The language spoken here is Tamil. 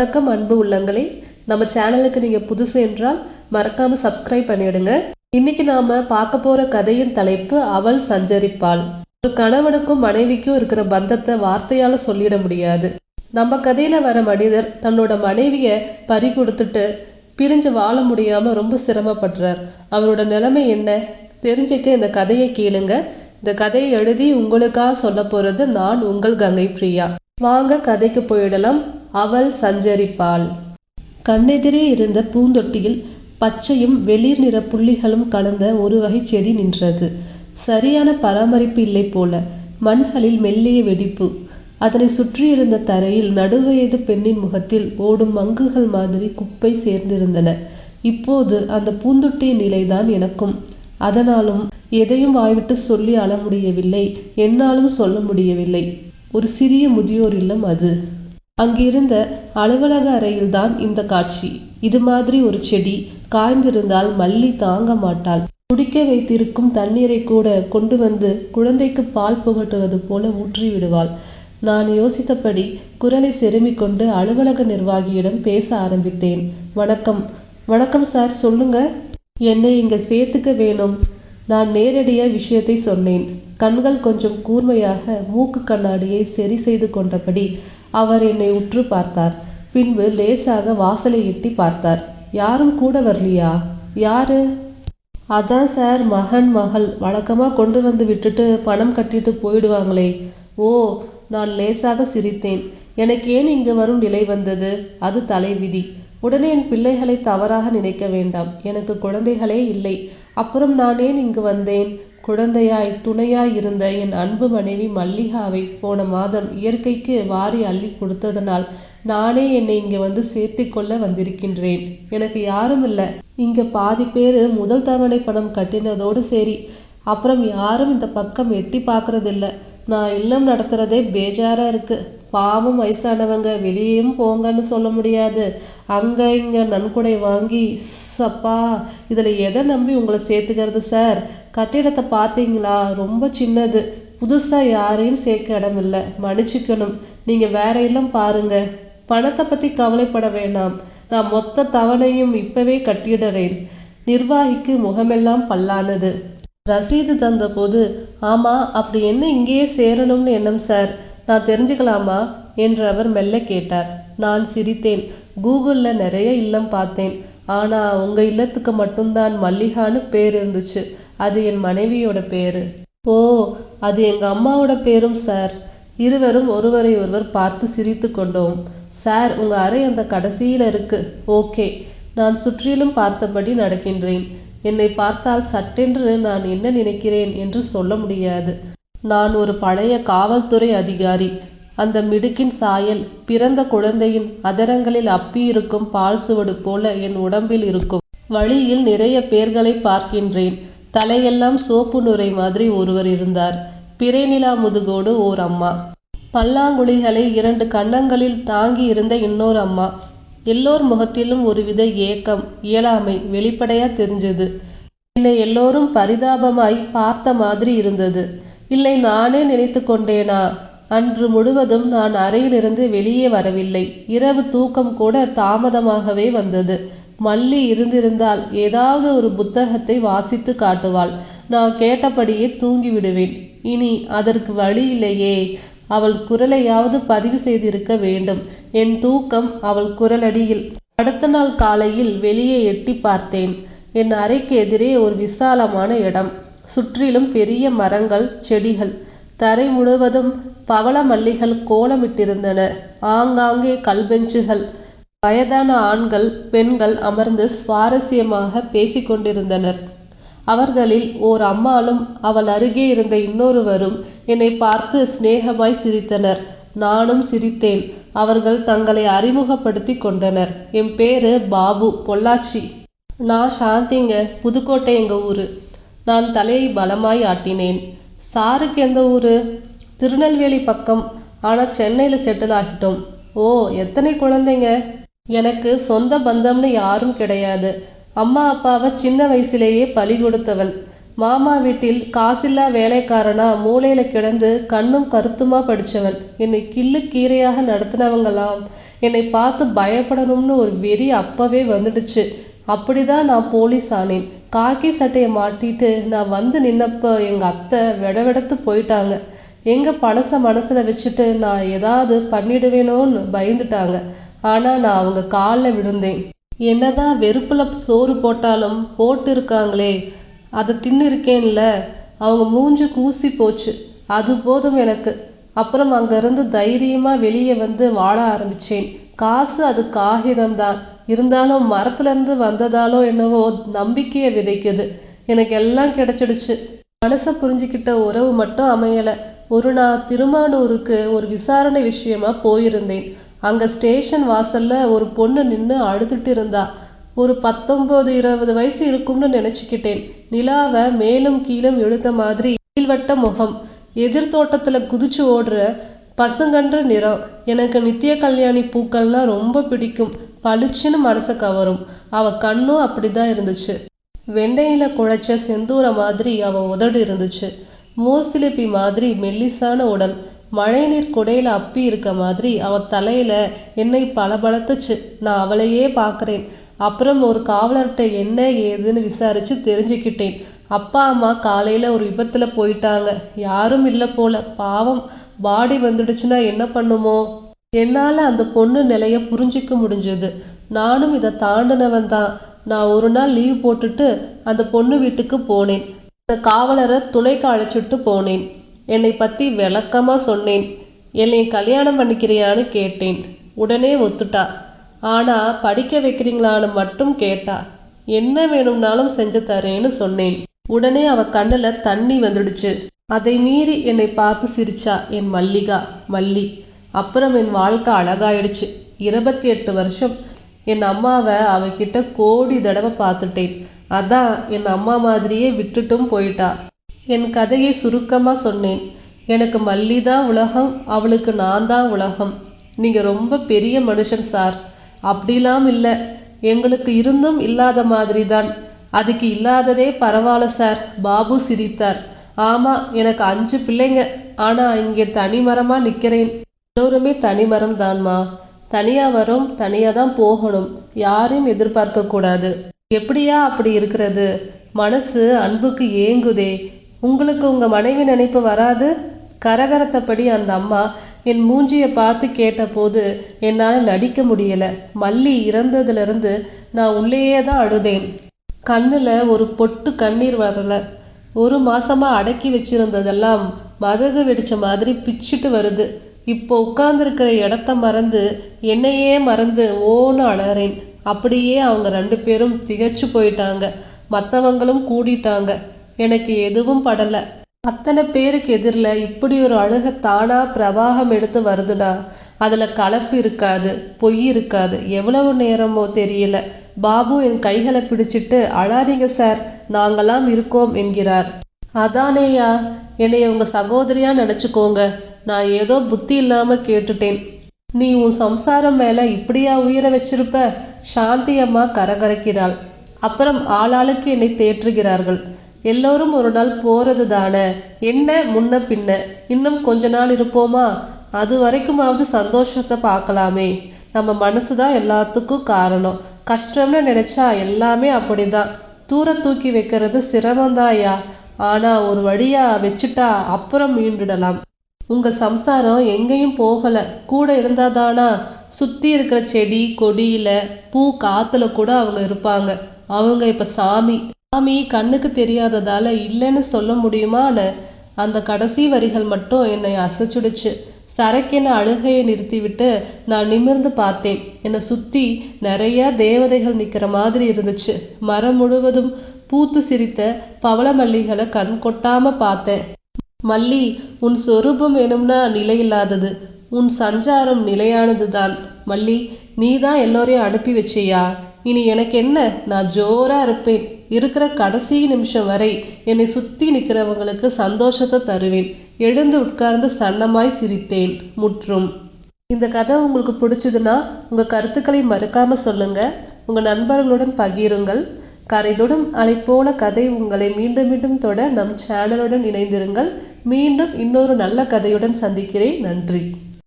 வணக்கம் அன்பு உள்ளங்களே. நம்ம சேனலுக்கு நீங்கள் புதுசு என்றால் மறக்காமல் சப்ஸ்கிரைப் பண்ணிவிடுங்க இன்னைக்கு நாம பார்க்க போற கதையின் தலைப்பு அவள் சஞ்சரிப்பாள். ஒரு கணவனுக்கும் மனைவிக்கும் இருக்கிற பந்தத்தை வார்த்தையால சொல்லிட முடியாது. நம்ம கதையில வர மனிதர் தன்னோட மனைவிய பறி கொடுத்துட்டு பிரிஞ்சு வாழ முடியாம ரொம்ப சிரமப்படுறார். அவரோட நிலைமை என்ன? தெரிஞ்சுக்க இந்த கதையை கேளுங்க. இந்த கதையை எழுதி உங்களுக்காக சொல்ல போறது நான் உங்கள் கங்கை பிரியா. வாங்க கதைக்கு போயிடலாம். அவள் சஞ்சரிப்பாள். கண்ணெதிரே இருந்த பூந்தொட்டியில் பச்சையும் வெளிர் நிற புள்ளிகளும் கலந்த ஒரு வகை செடி நின்றது. சரியான பராமரிப்பு இல்லை போல மண்களில் மெல்லிய வெடிப்பு. அதனை சுற்றியிருந்த தரையில் நடுவயது பெண்ணின் முகத்தில் ஓடும் மங்குகள் மாதிரி குப்பை சேர்ந்திருந்தன. இப்போது அந்த பூந்தொட்டியின் நிலைதான் எனக்கும். அதனாலும் எதையும் வாய்விட்டு சொல்லி அழ முடியவில்லை. என்னாலும் சொல்ல முடியவில்லை. ஒரு சிறிய முதியோர் இல்லம் அது. அங்கிருந்த அலுவலக அறையில்தான் இந்த காட்சி. இது மாதிரி ஒரு செடி காய்ந்திருந்தால் மல்லி தாங்க மாட்டாள். குடிக்க வைத்திருக்கும் தண்ணீரை கூட கொண்டு வந்து குழந்தைக்கு பால் புகட்டுவது போல ஊற்றி விடுவாள். நான் யோசித்தபடி குரலை செருமிக் கொண்டு அலுவலக நிர்வாகியிடம் பேச ஆரம்பித்தேன். வணக்கம். வணக்கம் சார் சொல்லுங்க. என்னை இங்க சேர்த்துக்க வேணும். நான் நேரடியா விஷயத்தை சொன்னேன். கண்கள் கொஞ்சம் கூர்மையாக மூக்கு கண்ணாடியை சரி செய்து கொண்டபடி அவர் என்னை உற்று பார்த்தார். பின்பு லேசாக வாசலை எட்டி பார்த்தார். யாரும் கூட வரலையா? யாரு? அதான் சார் மகன் மகள். வழக்கமாக கொண்டு வந்து விட்டுட்டு பணம் கட்டிட்டு போயிடுவாங்களே. ஓ நான் லேசாக சிரித்தேன். எனக்கு ஏன் இங்கு வரும் நிலை வந்தது? அது தலைவிதி. உடனே என் பிள்ளைகளை தவறாக நினைக்க வேண்டாம். எனக்கு குழந்தைகளே இல்லை. அப்புறம் நான் ஏன் இங்கு வந்தேன்? குழந்தையாய் துணையாய் இருந்த என் அன்பு மனைவி மல்லிகாவை போன மாதம் இயற்கைக்கு வாரி அள்ளி கொடுத்ததனால் நானே என்னை இங்க வந்து சேர்த்து கொள்ள வந்திருக்கின்றேன். எனக்கு யாரும் இல்லை இங்க பாதி பேரு முதல் தவணை பணம் கட்டினதோடு சரி. அப்புறம் யாரும் இந்த பக்கம் எட்டி பார்க்கறதில்ல. நான் இல்லம் நடத்துறதே பேஜாரா இருக்கு. பாவம் வயசானவங்க வெளியேயும் போங்கன்னு சொல்ல முடியாது. அங்க இங்க நன்கொடை வாங்கி சப்பா இதுல எதை நம்பி உங்களை சேர்த்துக்கிறது சார் கட்டிடத்தை பார்த்தீங்களா? ரொம்ப சின்னது. புதுசா யாரையும் சேர்க்க இடம் இல்லை. மன்னிச்சுக்கணும். நீங்க வேற இல்லம் பாருங்க. பணத்தை பத்தி கவலைப்பட வேண்டாம். நான் மொத்த தவணையும் இப்பவே கட்டிடுறேன். நிர்வாகிக்கு முகமெல்லாம் பல்லானது. ரசீது தந்தபோது ஆமா அப்படி என்ன இங்கேயே சேரணும்னு எண்ணம் சார்? நான் தெரிஞ்சுக்கலாமா? என்று அவர் மெல்ல கேட்டார். நான் சிரித்தேன். கூகுள்ல நிறைய இல்லம் பார்த்தேன். ஆனா உங்க இல்லத்துக்கு மட்டும்தான் மல்லிகான்னு பேர் இருந்துச்சு. அது என் மனைவியோட பேரு. ஓ அது எங்க அம்மாவோட பேரும் சார். இருவரும் ஒருவரை ஒருவர் பார்த்து சிரித்து கொண்டோம். சார் உங்க அறை அந்த கடைசியில இருக்கு. ஓகே. நான் சுற்றிலும் பார்த்தபடி நடக்கின்றேன். என்னை பார்த்தால் சட்டென்று நான் என்ன நினைக்கிறேன் என்று சொல்ல முடியாது. நான் ஒரு பழைய காவல்துறை அதிகாரி. அந்த மிடுக்கின் சாயல் பிறந்த குழந்தையின் அதரங்களில் அப்பியிருக்கும் பால் சுவடு போல என் உடம்பில் இருக்கும். வழியில் நிறைய பேர்களை பார்க்கின்றேன். தலையெல்லாம் சோப்பு நுரை மாதிரி ஒருவர் இருந்தார். பிறைநிலா முதுகோடு ஓர் அம்மா. பல்லாங்குழிகளை இரண்டு கன்னங்களில் தாங்கி இருந்த இன்னொரு அம்மா. எல்லோர் முகத்திலும் ஒருவித ஏக்கம் இயலாமை வெளிப்படையா தெரிஞ்சது. என்னை எல்லோரும் பரிதாபமாய் பார்த்த மாதிரி இருந்தது. இல்லை நானே நினைத்து கொண்டேனா? அன்று முழுவதும் நான் அறையிலிருந்து வெளியே வரவில்லை. இரவு தூக்கம் கூட தாமதமாகவே வந்தது. மல்லி இருந்திருந்தால் ஏதாவது ஒரு புத்தகத்தை வாசித்து காட்டுவாள். நான் கேட்டபடியே தூங்கி விடுவேன் இனி அதற்கு வழி இல்லையே. அவள் குரலையாவது பதிவு செய்திருக்க வேண்டும். என் தூக்கம் அவள் குரலடியில். அடுத்த நாள் காலையில் வெளியே எட்டி பார்த்தேன். என் அறைக்கு எதிரே ஒரு விசாலமான இடம். சுற்றிலும் பெரிய மரங்கள் செடிகள். தரை முழுவதும் பவள மல்லிகள் கோலமிட்டிருந்தன. ஆங்காங்கே கல்பெஞ்சுகள் வயதான ஆண்கள் பெண்கள் அமர்ந்து சுவாரஸ்யமாக பேசிக்கொண்டிருந்தனர். அவர்களில் ஓர் அம்மாளும் அவள் அருகே இருந்த இன்னொருவரும் என்னை பார்த்து சிநேகமாய் சிரித்தனர். நானும் சிரித்தேன். அவர்கள் தங்களை அறிமுகப்படுத்தி கொண்டனர். என் பேரு பாபு. பொள்ளாச்சி. நான் சாந்திங்க. புதுக்கோட்டை எங்க ஊரு. நான் தலையை பலமாய் ஆட்டினேன். சாருக்கு எந்த ஊரு? திருநெல்வேலி பக்கம். ஆனா சென்னையில செட்டில் ஆகிட்டோம். ஓ எத்தனை குழந்தைங்க? எனக்கு சொந்த பந்தம்னு யாரும் கிடையாது. அம்மா அப்பாவை சின்ன வயசுலேயே பலி கொடுத்தவன் மாமா வீட்டில் காசில்லா வேலைக்காரனா மூளையில கிடந்து கண்ணும் கருத்துமா படிச்சவன் என்னை கிள்ளு கீரையாக நடத்தினவங்களாம். என்னை பார்த்து பயப்படணும்னு ஒரு வெறி அப்பவே வந்துடுச்சு. அப்படிதான் நான் போலீஸ் ஆனேன். காக்கி சட்டையை மாட்டிட்டு நான் வந்து நின்னப்ப எங்க அத்தை விடவிடத்து போயிட்டாங்க. எங்க பழச மனசுல வச்சுட்டு நான் ஏதாவது பண்ணிடுவேனோன்னு பயந்துட்டாங்க. ஆனா நான் அவங்க காலில் விழுந்தேன். என்னதான் வெறுப்புல சோறு போட்டாலும் போட்டு இருக்காங்களே அதை தின்னு இருக்கேன்ல அவங்க மூஞ்சு கூசி போச்சு. அது போதும் எனக்கு. அப்புறம் அங்கேருந்து தைரியமாக வெளியே வந்து வாழ ஆரம்பித்தேன் காசு அது காகிதம்தான். இருந்தாலும் மரத்துலேருந்து வந்ததாலோ என்னவோ நம்பிக்கையை விதைக்குது. எனக்கு எல்லாம் கிடைச்சிடுச்சு. மனசை புரிஞ்சுக்கிட்ட உறவு மட்டும் அமையலை. ஒரு நாள் திருமானூருக்கு ஒரு விசாரணை விஷயமா போயிருந்தேன். அங்க ஸ்டேஷன் வாசல்ல ஒரு பொண்ணு நின்னு அழுதுட்டு இருந்தா ஒரு பத்தொன்பது இருபது வயசு இருக்கும்னு நினைச்சுக்கிட்டேன். நிலாவை மேலும் கீழும் இழுத்த மாதிரி நீள்வட்ட முகம். எதிர் தோட்டத்துல குதிச்சு ஓடுற பசுங்கன்ற நிறம். எனக்கு நித்திய கல்யாணி பூக்கள்னா ரொம்ப பிடிக்கும். பளிச்சுன்னு மனசை கவரும். அவ கண்ணும் அப்படிதான் இருந்துச்சு. வெண்டையில குழைச்ச செந்தூர மாதிரி அவ உதடு இருந்துச்சு. மோர் சிலிப்பி மாதிரி மெல்லிசான உடல். மழைநீர் குடையில அப்பி இருக்க மாதிரி அவ தலையில என்னை பளபளத்துச்சு. நான் அவளையே பார்க்கறேன் அப்புறம் ஒரு காவலர்கிட்ட என்ன ஏதுன்னு விசாரிச்சு தெரிஞ்சுக்கிட்டேன். அப்பா அம்மா காலையில ஒரு விபத்துல போயிட்டாங்க. யாரும் இல்ல போல. பாவம். பாடி வந்துடுச்சுன்னா என்ன பண்ணுமோ? என்னால அந்த பொண்ணு நிலைய புரிஞ்சிக்க முடிஞ்சது. நானும் இதை தாண்டினவன் தான். நான் ஒரு நாள் லீவ் போட்டுட்டு அந்த பொண்ணு வீட்டுக்கு போனேன். அந்த காவலரை துணைக்கு அழைச்சிட்டு போனேன். என்னை பத்தி விளக்கமா சொன்னேன். என்னை கல்யாணம் பண்ணிக்கிறியான்னு கேட்டேன். உடனே ஒத்துட்டா. ஆனா படிக்க வைக்கிறீங்களான்னு மட்டும் கேட்டா. என்ன வேணும்னாலும் செஞ்சு தரேன்னு சொன்னேன். உடனே அவ கண்ணுல தண்ணி வந்துடுச்சு. அதை மீறி என்னை பார்த்து சிரிச்சா என் மல்லிகா. மல்லி அப்புறம் என் வாழ்க்கை அழகாயிடுச்சு. இருபத்தி எட்டு வருஷம் என் அம்மாவை அவகிட்ட கோடி தடவை பார்த்துட்டேன். அதான் என் அம்மா மாதிரியே விட்டுட்டும் போயிட்டா. என் கதையை சுருக்கமாக சொன்னேன். எனக்கு மல்லி தான் உலகம் அவளுக்கு நான் தான் உலகம். நீங்கள் ரொம்ப பெரிய மனுஷன் சார். அப்படிலாம் இல்லை. எங்களுக்கு இருந்தும் இல்லாத மாதிரி தான் அதுக்கு இல்லாததே பரவாயில்ல சார். பாபு சிரித்தார். ஆமா எனக்கு அஞ்சு பிள்ளைங்க. ஆனா இங்கே தனிமரமா நிக்கிறேன். எல்லோருமே தனிமரம் தான்மா தனியா வரும் தனியா தான் போகணும். யாரையும் எதிர்பார்க்க கூடாது எப்படியா அப்படி இருக்கிறது? மனசு அன்புக்கு ஏங்குதே. உங்களுக்கு உங்க மனைவி நினைப்பு வராது? கரகரத்தபடி அந்த அம்மா என் மூஞ்சியை பார்த்து கேட்டபோது என்னால நடிக்க முடியல. மல்லி இறந்ததுல இருந்து நான் உள்ளேயே தான் அழுதேன். கண்ணுல ஒரு பொட்டு கண்ணீர் வரல. ஒரு மாசமா அடக்கி வச்சிருந்ததெல்லாம் மதகு வெடிச்ச மாதிரி பிச்சுட்டு வருது. இப்போ உட்கார்ந்துருக்கிற இடத்த மறந்து என்னையே மறந்து ஓன்னு அழறேன். அப்படியே அவங்க ரெண்டு பேரும் திகைச்சு போயிட்டாங்க. மத்தவங்களும் கூடிட்டாங்க. எனக்கு எதுவும் படல. அத்தனை பேருக்கு எதிரில் இப்படி ஒரு அழுக தானா பிரவாகம் எடுத்து வருதுடா. அதுல கலப்பு இருக்காது பொய் இருக்காது. எவ்வளவு நேரமோ தெரியல. பாபு என் கைகளை பிடிச்சிட்டு அழாதீங்க சார் நாங்கெல்லாம் இருக்கோம் என்கிறார். அதானேயா என்னை உங்க சகோதரியா நினைச்சுக்கோங்க. நான் ஏதோ புத்தி இல்லாம கேட்டுட்டேன். நீ உன் சம்சாரம் மேல இப்படியா உயிரை வச்சிருப்ப? சாந்தி அம்மா கரகரக்கிறாள். அப்புறம் ஆளாளுக்கு என்னை தேற்றுகிறார்கள். எல்லோரும் ஒரு நாள் போறது தானே என்ன முன்ன பின்ன? இன்னும் கொஞ்ச நாள் இருப்போமா? அது வரைக்குமாவது சந்தோஷத்தை பார்க்கலாமே. நம்ம மனசு தான் எல்லாத்துக்கும் காரணம். கஷ்டம்னு நினைச்சா எல்லாமே அப்படிதான். தூர தூக்கி வைக்கிறது சிரமந்தாயா ஆனா ஒரு வழியா வச்சுட்டா அப்புறம் மீண்டுடலாம். உங்க சம்சாரம் எங்கேயும் போகல. கூட இருந்தாதானா? சுத்தி இருக்கிற செடி கொடியில பூ காத்துல கூட அவங்க இருப்பாங்க. அவங்க இப்ப சாமி. சாமி கண்ணுக்கு தெரியாததால இல்லைன்னு சொல்ல முடியுமான்னு அந்த கடைசி வரிகள் மட்டும் என்னை அசைச்சுடுச்சு. சரக்கென அழுகையை நிறுத்திவிட்டு நான் நிமிர்ந்து பார்த்தேன். என்னை சுத்தி நிறைய தேவதைகள் நிக்கிற மாதிரி இருந்துச்சு. மரம் முழுவதும் பூத்து சிரித்த பவள மல்லிகளை கண் கொட்டாம பார்த்தேன். மல்லி உன் சொரூபம் வேணும்னா நிலையில்லாதது உன் சஞ்சாரம் நிலையானதுதான். மல்லி நீதான் எல்லோரையும் அனுப்பி வச்சியா? இனி எனக்கு என்ன? நான் ஜோரா இருப்பேன். இருக்கிற கடைசி நிமிஷம் வரை என்னை சுத்தி நிற்கிறவங்களுக்கு சந்தோஷத்தை தருவேன். எழுந்து உட்கார்ந்து சன்னமாய் சிரித்தேன். முற்றும். இந்த கதை உங்களுக்கு பிடிச்சதுன்னா உங்கள் கருத்துக்களை மறக்காம சொல்லுங்க. உங்கள் நண்பர்களுடன் பகிருங்கள். கரைதொடும் அலை கதை உங்களை மீண்டும் மீண்டும் தொட நம் சேனலுடன் இணைந்திருங்கள். மீண்டும் இன்னொரு நல்ல கதையுடன் சந்திக்கிறேன். நன்றி.